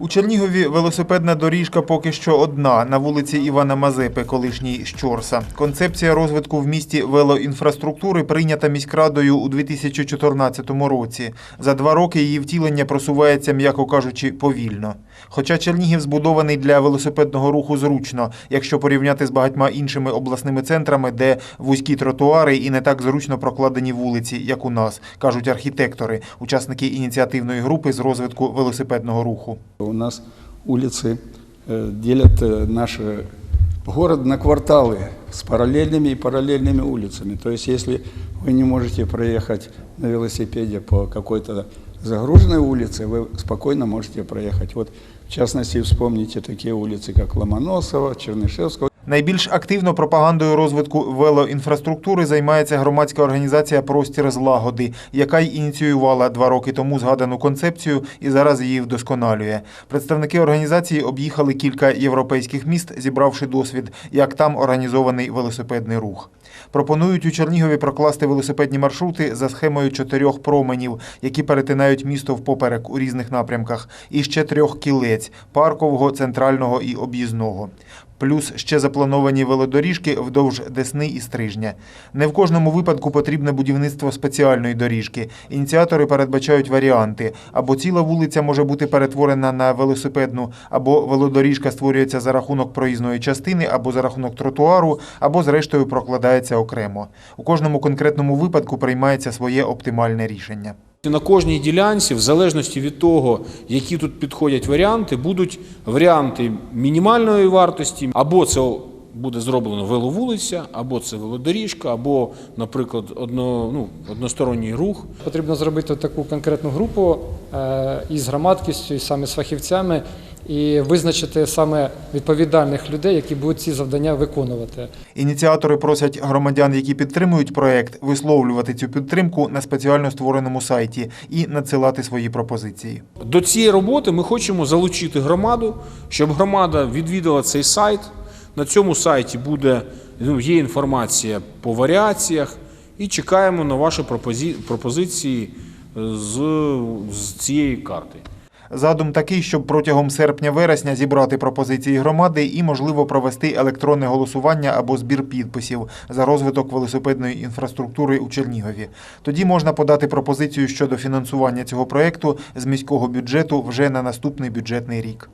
У Чернігові велосипедна доріжка поки що одна на вулиці Івана Мазепи, колишній Щорса. Концепція розвитку в місті велоінфраструктури прийнята міськрадою у 2014 році. За два роки її втілення просувається, м'яко кажучи, повільно. Хоча Чернігів збудований для велосипедного руху зручно, якщо порівняти з багатьма іншими обласними центрами, де вузькі тротуари і не так зручно прокладені вулиці, як у нас, кажуть архітектори, учасники ініціативної групи з розвитку велосипедного руху У нас улицы э, делят э, наш э, город на кварталы с параллельными и параллельными улицами. То есть если вы не можете проехать на велосипеде по какой-то загруженной улице, вы спокойно можете проехать. Вот в частности вспомните такие улицы, как Ломоносова, Чернышевского. Найбільш активно пропагандою розвитку велоінфраструктури займається громадська організація Простір злагоди, яка й ініціювала два роки тому згадану концепцію і зараз її вдосконалює. Представники організації об'їхали кілька європейських міст, зібравши досвід, як там організований велосипедний рух. Пропонують у Чернігові прокласти велосипедні маршрути за схемою чотирьох променів, які перетинають місто впоперек у різних напрямках, і ще трьох кілець паркового, центрального і об'їзного. Плюс ще заплановані велодоріжки вдовж Десни і Стрижня. Не в кожному випадку потрібне будівництво спеціальної доріжки. Ініціатори передбачають варіанти: або ціла вулиця може бути перетворена на велосипедну, або велодоріжка створюється за рахунок проїзної частини, або за рахунок тротуару, або зрештою прокладається окремо. У кожному конкретному випадку приймається своє оптимальне рішення. На кожній ділянці, в залежності від того, які тут підходять варіанти, будуть варіанти мінімальної вартості, або це буде зроблено веловулиця, або це велодоріжка, або, наприклад, одно, ну, односторонній рух. Потрібно зробити таку конкретну групу е, із громадськістю, і саме з фахівцями, і визначити саме відповідальних людей, які будуть ці завдання виконувати. Ініціатори просять громадян, які підтримують проект, висловлювати цю підтримку на спеціально створеному сайті і надсилати свої пропозиції. До цієї роботи ми хочемо залучити громаду, щоб громада відвідала цей сайт. На цьому сайті буде ну, є інформація по варіаціях, і чекаємо на ваші пропозиції е, з, з цієї карти. Задум такий, щоб протягом серпня-вересня зібрати пропозиції громади і, можливо, провести електронне голосування або збір підписів за розвиток велосипедної інфраструктури у Чернігові. Тоді можна подати пропозицію щодо фінансування цього проекту з міського бюджету вже на наступний бюджетний рік.